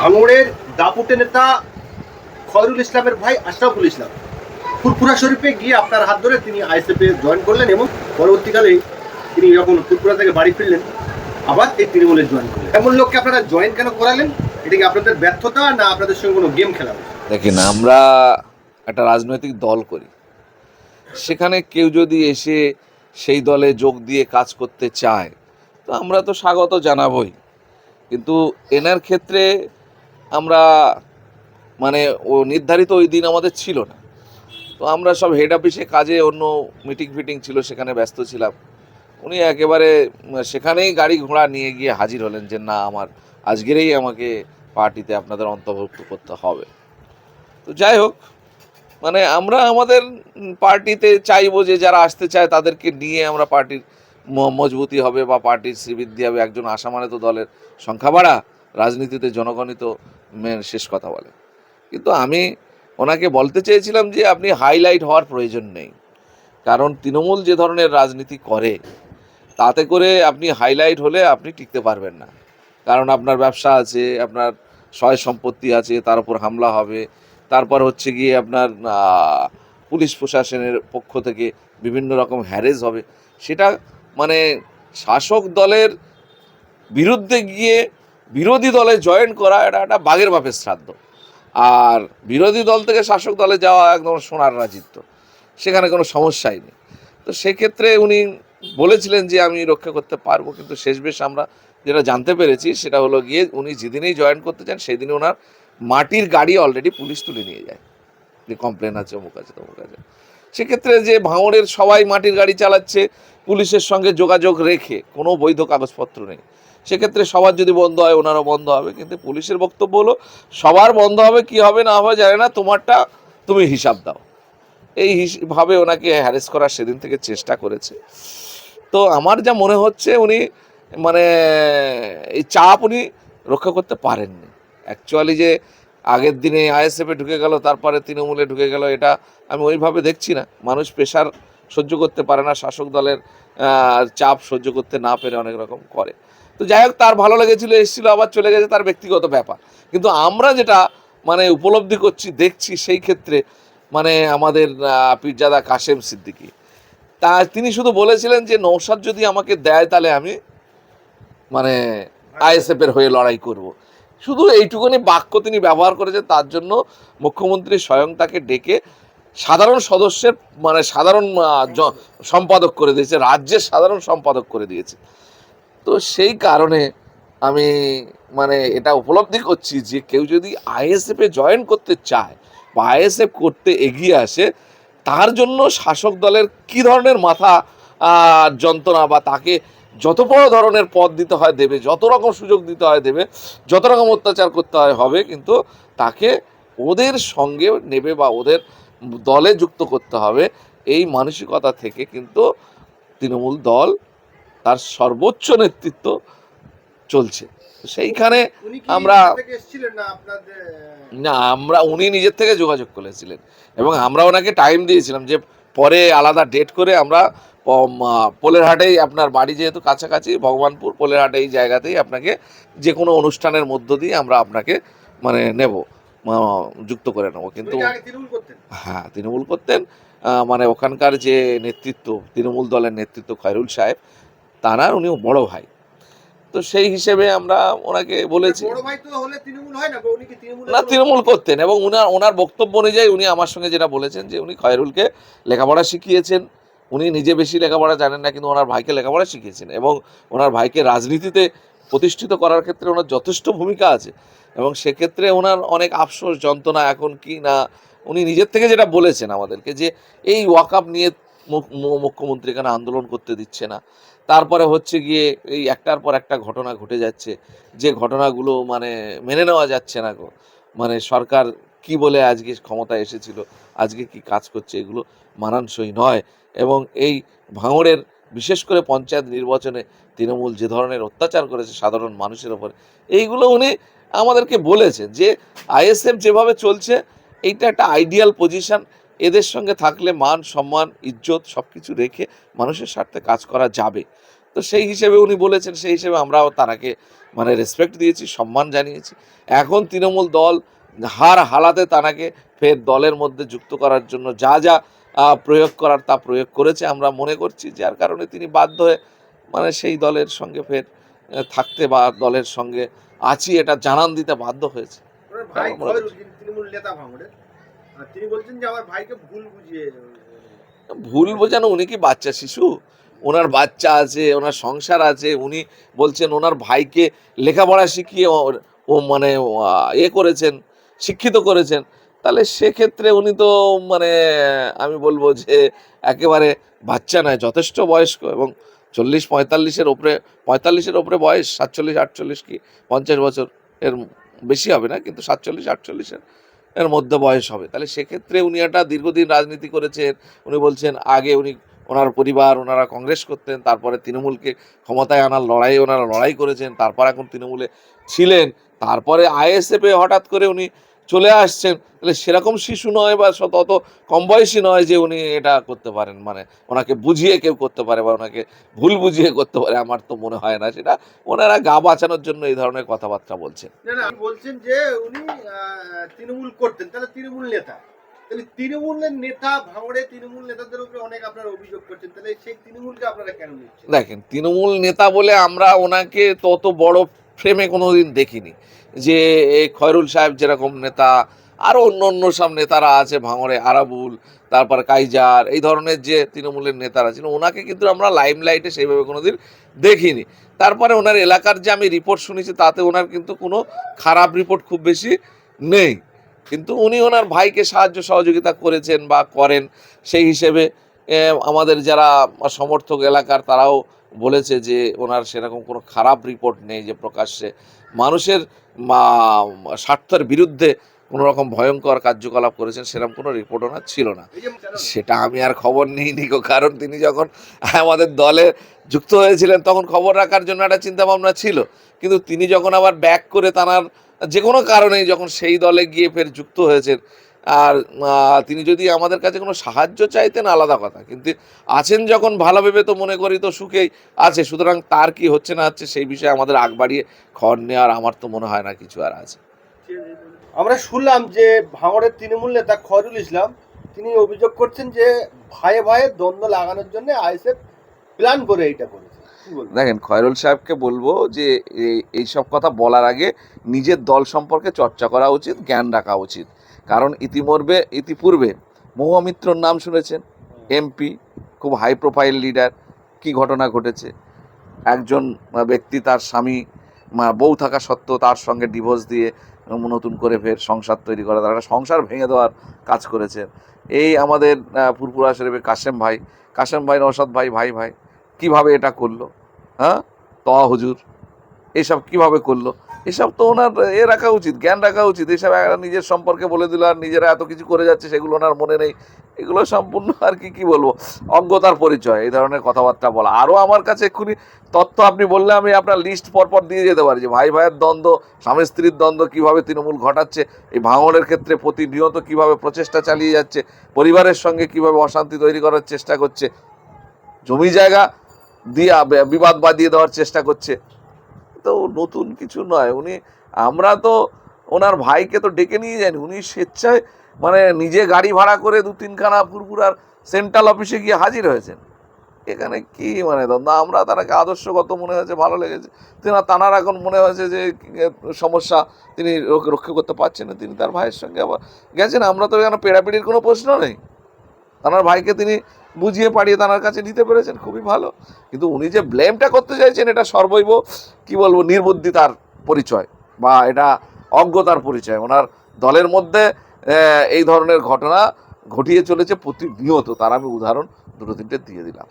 ভাঙড়ের দাপুটে নেতা খয়রুল ইসলামের ভাই আশরাফুল ইসলাম। ফুরপুরা শরীফে গিয়ে আপনার হাত ধরে তিনি আইএসএফে জয়েন করলেন এবং পরবর্তীকালে তিনি যখন ফুরপুরা থেকে বাড়ি ফিরলেন, আবার এই তৃণমূলে জয়েন করলেন। এমন লোককে আপনারা জয়েন কেন করালেন? এটা কি আপনাদের ব্যর্থতা না আপনাদের সঙ্গে কোনো গেম খেলা? দেখেন, আমরা একটা রাজনৈতিক দল করি। সেখানে কেউ যদি এসে সেই দলে যোগ দিয়ে কাজ করতে চায়, তো আমরা তো স্বাগত জানাবই। কিন্তু এনার ক্ষেত্রে আমরা মানে ও নির্ধারিত ওই দিন আমাদের ছিল না। তো আমরা সব হেড অফিসে কাজে অন্য মিটিং ফিটিং ছিল, সেখানে ব্যস্ত ছিলাম। উনি একেবারে, সেখানেই গাড়ি ঘোড়া নিয়ে গিয়ে হাজির হলেন যে, না, আমার আজকেরই আমাকে পার্টিতে আপনাদের অন্তর্ভুক্ত করতে হবে। তো যাই হোক মানে আমরা আমাদের পার্টিতে চাইব যে, যারা আসতে চায় তাদেরকে নিয়ে আমরা পার্টির মজবুতি হবে বা পার্টির শ্রীবৃদ্ধি হবে। একজন আসা মানে তো দলের সংখ্যা বাড়া রাজনীতিতে জনগণই তো মেন শেষ কথা বলে। কিন্তু আমি ওনাকে বলতে চেয়েছিলাম যে আপনি হাইলাইট হওয়ার প্রয়োজন নেই। কারণ তৃণমূল যে ধরনের রাজনীতি করে, তাতে করে আপনি হাইলাইট হলে আপনি টিকতে পারবেন না। কারণ আপনার ব্যবসা আছে, আপনার সয় সম্পত্তি আছে, তার উপর হামলা হবে। তারপর হচ্ছে গিয়ে আপনার পুলিশ প্রশাসনের পক্ষ থেকে বিভিন্ন রকম হ্যারেজ হবে। সেটা মানে শাসক দলের বিরুদ্ধে গিয়ে বিরোধী দলে জয়েন করা এটা একটা বাঘের বাপের শ্রাদ্ধ। আর বিরোধী দল থেকে শাসক দলে যাওয়া একদম সোনার রাজিত্ব। সেখানে কোনো সমস্যাই নেই। তো সেক্ষেত্রে উনি বলেছিলেন যে, আমি রক্ষা করতে পারব। কিন্তু শেষ বেশ আমরা যেটা জানতে পেরেছি, সেটা হলো গিয়ে উনি যেদিনেই জয়েন করতে চান, সেদিনই ওনার মাটির গাড়ি অলরেডি পুলিশ তুলে নিয়ে যায়। যে কমপ্লেন আছে, অমুক আছে, তমুক আছে। সেক্ষেত্রে যে ভাঙড়ের সবাই মাটির গাড়ি চালাচ্ছে, পুলিশের সঙ্গে যোগাযোগ রেখে কোনো বৈধ কাগজপত্র নেই। সেক্ষেত্রে সবার যদি বন্ধ হয়, ওনারও বন্ধ হবে। কিন্তু পুলিশের বক্তব্য হলো, সবার বন্ধ হবে, কি হবে না হবে জানে না, তোমারটা তুমি হিসাব দাও। এই ভাবে ওনাকে হ্যারেস করার সেদিন থেকে চেষ্টা করেছে। তো আমার যা মনে হচ্ছে, উনি মানে এই চাপ উনি রক্ষা করতে পারেননি। অ্যাকচুয়ালি যে আগের দিনে আইএসএফে ঢুকে গেল, তারপরে তৃণমূলে ঢুকে গেল, এটা আমি ওইভাবে দেখছি না। মানুষ প্রেশার সহ্য করতে পারে না, শাসক দলের চাপ সহ্য করতে না পেরে অনেক রকম করে। তো যাই হোক, তার ভালো লেগেছিল, এসেছিল, আবার চলে গেছে তার ব্যক্তিগত ব্যাপার। কিন্তু আমরা যেটা মানে উপলব্ধি করছি, দেখছি সেই ক্ষেত্রে মানে আমাদের পীরজাদা কাশেম সিদ্দিকী। তা তিনি শুধু বলেছিলেন যে নৌসাদ যদি আমাকে দেয়, তাহলে আমি মানে আইএসএফের হয়ে লড়াই করব। শুধু এইটুকুনি বাক্য তিনি ব্যবহার করেছেন, তার জন্য মুখ্যমন্ত্রী স্বয়ং তাকে ডেকে সাধারণ সদস্যের মানে সাধারণ সম্পাদক করে দিয়েছে, রাজ্যের সাধারণ সম্পাদক করে দিয়েছে। তো সেই কারণে আমি মানে এটা উপলব্ধি করছি যে কেউ যদি আইএসএফে জয়েন করতে চায় বা আইএসএফ করতে এগিয়ে আসে, তার জন্য শাসক দলের কি ধরনের মাথা যন্ত্রণা বা তাকে যত বড় ধরনের পদ দিতে হয় দেবে, যত রকম সুযোগ দিতে হয় দেবে, যত রকম অত্যাচার করতে হয় হবে, কিন্তু তাকে ওদের সঙ্গে নেবে বা ওদের দলে যুক্ত করতে হবে, এই মানসিকতা থেকে কিন্তু তৃণমূল দল তার সর্বোচ্চ নেতৃত্ব চলছে। সেইখানে আমরা- না আমরা উনি নিজের থেকে যোগাযোগ করেছিলেন। এবং আমরা ওনাকে টাইম দিয়েছিলাম যে পরে আলাদা ডেট করে আমরা প- মা- পোলেরহাটেই আপনার বাড়ি যেহেতু কাছাকাছি ভগবানপুর পোলেরহাটে এই জায়গাতেই আপনাকে যে কোনো অনুষ্ঠানের মধ্য দিয়ে আমরা আপনাকে মানে নেব যুক্ত করে নেব। কিন্তু হ্যাঁ তৃণমূল করতেন। মানে ওখানকার যে নেতৃত্ব তৃণমূল দলের নেতৃত্ব খয়রুল সাহেব তানার উনিও বড় ভাই। তো সেই হিসেবে আমরা ওনাকে বলেছি। না উনি তৃণমূল করতেন এবং উনার ওনার বক্তব্য অনুযায়ী উনি আমার সঙ্গে যেটা বলেছেন যে উনি খয়রুলকে লেখাপড়া শিখিয়েছেন। উনি নিজে বেশি লেখাপড়া জানেন না কিন্তু ওনার ভাইকে লেখাপড়া শিখিয়েছেন এবং ওনার ভাইকে রাজনীতিতে প্রতিষ্ঠিত করার ক্ষেত্রে ওনার যথেষ্ট ভূমিকা আছে। এবং সেক্ষেত্রে ওনার অনেক আফসোস যন্ত্রণা এখন কি না উনি নিজের থেকে যেটা বলেছেন আমাদেরকে যে এই ওয়াকআপ নিয়ে মুখ্যমন্ত্রী এখানে আন্দোলন করতে দিচ্ছে না। তারপরে হচ্ছে গিয়ে এই একটার পর একটা ঘটনা ঘটে যাচ্ছে, যে ঘটনাগুলো মানে মেনে নেওয়া যাচ্ছে না গো। মানে সরকার কি বলে আজকে ক্ষমতায় এসেছিল, আজকে কি কাজ করছে এগুলো মানানসই নয়। এবং এই ভাঙড়ের বিশেষ করে পঞ্চায়েত নির্বাচনে তৃণমূল যে ধরনের অত্যাচার করেছে সাধারণ মানুষের ওপরে, এইগুলো উনি আমাদেরকে বলেছেন যে আইএসএফ যেভাবে চলছে, এইটা একটা আইডিয়াল পজিশন এদের সঙ্গে থাকলে মান সম্মান ইজ্জত সব কিছু রেখে মানুষের স্বার্থে কাজ করা যাবে। তো সেই হিসেবে উনি বলেছেন সেই হিসেবে আমরাও তারাকে মানে রেসপেক্ট দিয়েছি সম্মান জানিয়েছি। এখন তৃণমূল দল হার হালাতে তানাকে ফের দলের মধ্যে যুক্ত করার জন্য যা যা প্রয়োগ করার তা প্রয়োগ করেছে আমরা মনে করছি যার কারণে তিনি বাধ্য হয়ে মানে সেই দলের সঙ্গে ফের থাকতে বা দলের সঙ্গে আছি এটা জানান দিতে বাধ্য হয়েছে। তিনি বলছেন যে আমার ভাইকে ভুল বুঝিয়ে ভুল বোঝানো, উনি কি বাচ্চা শিশু? ওনার বাচ্চা আছে, ওনার সংসার আছে, উনি বলছেন ওনার ভাইকে লেখাপড়া শিখিয়ে ও- মানে এ করেছেন, শিক্ষিত করেছেন। তাহলে সেক্ষেত্রে উনি তো মানে আমি বলব যে একেবারে বাচ্চা নয়, যথেষ্ট বয়স্ক এবং চল্লিশ পঁয়তাল্লিশের ওপরে পঁয়তাল্লিশের ওপরে বয়স, সাতচল্লিশ, আটচল্লিশ কি পঞ্চাশ বছর এর বেশি হবে না, কিন্তু সাতচল্লিশ, আটচল্লিশের এর মধ্যে বয়স হবে। তাহলে সেক্ষেত্রে উনি একটা দীর্ঘদিন রাজনীতি করেছেন, উনি বলছেন আগে উনি ওনার পরিবার, ওনারা কংগ্রেস করতেন, তারপরে তৃণমূলকে ক্ষমতায় আনার লড়াই, ওনারা লড়াই করেছেন, তারপর এখন তৃণমূলে ছিলেন। তারপরে আইএসএফে হঠাৎ করে উনি চলে আসছেন তাহলে সেরকম শিশু নয় বা শত অত কম বয়সী নয় যে উনি এটা করতে পারেন। মানে ওনাকে বুঝিয়ে কেউ করতে পারে বা ওনাকে ভুল বুঝিয়ে করতে পারে আমার তো মনে হয় না। সেটা ওনারা গা বাঁচানোর জন্য এই ধরনের কথাবার্তা বলছেন। বলছেন যে উনি তৃণমূল করতেন। তাহলে তৃণমূল নেতা তাহলে তৃণমূলের নেতা ভাঙড়ে তৃণমূল নেতাদের উপরে অনেক আপনারা অভিযোগ করছেন। তাহলে সেই তৃণমূলকে আপনারা কেন নিচ্ছেন? দেখেন তৃণমূল নেতা বলে আমরা ওনাকে তত বড় ফ্রেমে কোনোদিন দেখিনি। যে এই খয়রুল সাহেব যেরকম নেতা আরও অন্য অন্য সব নেতারা আছে, ভাঙড়ে আরাবুল, তারপর কাইজার, এই ধরনের যে তৃণমূলের নেতারা ছিল, ওনাকে কিন্তু আমরা লাইমলাইটে সেইভাবে কোনোদিন দেখিনি। তারপরে ওনার এলাকার যে আমি রিপোর্ট শুনেছি, তাতে ওনার কিন্তু কোনো খারাপ রিপোর্ট খুব বেশি নেই। কিন্তু উনি ওনার ভাইকে সাহায্য সহযোগিতা করেছেন বা করেন, সেই হিসেবে আমাদের যারা সমর্থক এলাকার, তারাও বলেছে যে ওনার সেরকম কোনো খারাপ রিপোর্ট নেই যে প্রকাশ্যে। মানুষের স্বার্থের বিরুদ্ধে কোনো রকম ভয়ঙ্কর কার্যকলাপ করেছেন সেরকম কোনো রিপোর্ট ওনার ছিল না। সেটা আমি আর খবর নিই নিকো কারণ তিনি যখন আমাদের দলে যুক্ত হয়েছিলেন তখন খবর রাখার জন্য একটা চিন্তা ভাবনা ছিল। কিন্তু তিনি যখন আবার ব্যাক করে তানার যে কোনো কারণেই যখন সেই দলে গিয়ে ফের যুক্ত হয়েছেন আর তিনি যদি আমাদের কাছে কোনো সাহায্য চাইতেন আলাদা কথা। কিন্তু আছেন যখন ভালো ভেবে তো মনে করি তো সুখেই আছে। সুতরাং তার কি হচ্ছে না হচ্ছে সেই বিষয়ে আমাদের আগ বাড়িয়ে খড় নেওয়ার আমার তো মনে হয় না কিছু আর আছে। আমরা শুনলাম যে ভাঙড়ের তৃণমূল নেতা খয়রুল ইসলাম তিনি অভিযোগ করছেন যে ভাইয়ে ভাইয়ে দ্বন্দ্ব লাগানোর জন্য আইএসএফ প্ল্যান করে এইটা করেছে। দেখেন খয়রুল সাহেবকে বলব যে এই- এইসব কথা বলার আগে নিজের দল সম্পর্কে চর্চা করা উচিত জ্ঞান রাখা উচিত। কারণ ইতিমধ্যে ইতিপূর্বে মহুয়ামিত্রর নাম শুনেছেন এমপি খুব হাই প্রোফাইল লিডার কি ঘটনা ঘটেছে? একজন ব্যক্তি তার স্বামী বউ থাকা সত্ত্বেও তার সঙ্গে ডিভোর্স দিয়ে নতুন করে ফের সংসার তৈরি করা তার সংসার ভেঙে দেওয়ার কাজ করেছেন। এই আমাদের আহ, ফুরপুরা শরীফের কাশেম ভাই কাশেম ভাই নৌসাদ ভাই ভাই ভাই কীভাবে এটা করল? হ্যাঁ? তয়া হুজুর এইসব কীভাবে করল? এসব তো ওনার, এ রাখা উচিত, জ্ঞান রাখা উচিত। এসব নিজের সম্পর্কে বলে দিল আর নিজেরা এত কিছু করে যাচ্ছে, সেগুলো ওনার মনে নেই। এগুলো সম্পূর্ণ আর কি কি বলব? অজ্ঞতার পরিচয়, এই ধরনের কথাবার্তা বলা। আরও আমার কাছে এক্ষুনি তথ্য আপনি বললে আমি আপনার লিস্ট পরপর দিয়ে যেতে পারি যে, ভাই ভাইয়ের দ্বন্দ্ব, স্বামী স্ত্রীর দ্বন্দ্ব কীভাবে তৃণমূল ঘটাচ্ছে, এই ভাঙনের ক্ষেত্রে প্রতিনিয়ত কীভাবে প্রচেষ্টা চালিয়ে যাচ্ছে, পরিবারের সঙ্গে কীভাবে অশান্তি তৈরি করার চেষ্টা করছে, জমি জায়গা দিয়ে বিবাদ বাদিয়ে দেওয়ার চেষ্টা করছে। তো নতুন কিছু নয়। উনি, আমরা তো ওনার ভাইকে তো ডেকে নিয়ে যাইনি। উনি স্বেচ্ছায় মানে নিজে গাড়ি ভাড়া করে দু তিনখানা পুরপুরার সেন্ট্রাল অফিসে গিয়ে হাজির হয়েছেন। এখানে কি মানে দ্বন্দ্ব? আমরা তারাকে আদর্শগত মনে হয়েছে, ভালো লেগেছে। তেনা তানার এখন মনে হয়েছে যে সমস্যা তিনি রক্ষা করতে পারছেন না। তিনি তার ভাইয়ের সঙ্গে আবার গেছেন। আমরা তো এখানে পেড়াপিড়ির কোনো প্রশ্ন নেই। তানার ভাইকে তিনি বুঝিয়ে পাড়িয়ে তানার কাছে নিতে পেরেছেন, খুবই ভালো। কিন্তু উনি যে ব্লেমটা করতে চাইছেন, এটা সর্বৈব, কি বলব, নির্বুদ্ধিতার পরিচয় বা এটা অজ্ঞতার পরিচয়। ওনার দলের মধ্যে এই ধরনের ঘটনা ঘটিয়ে চলেছে প্রতিনিয়ত। তার আমি উদাহরণ দুটো তিনটে দিয়ে দিলাম।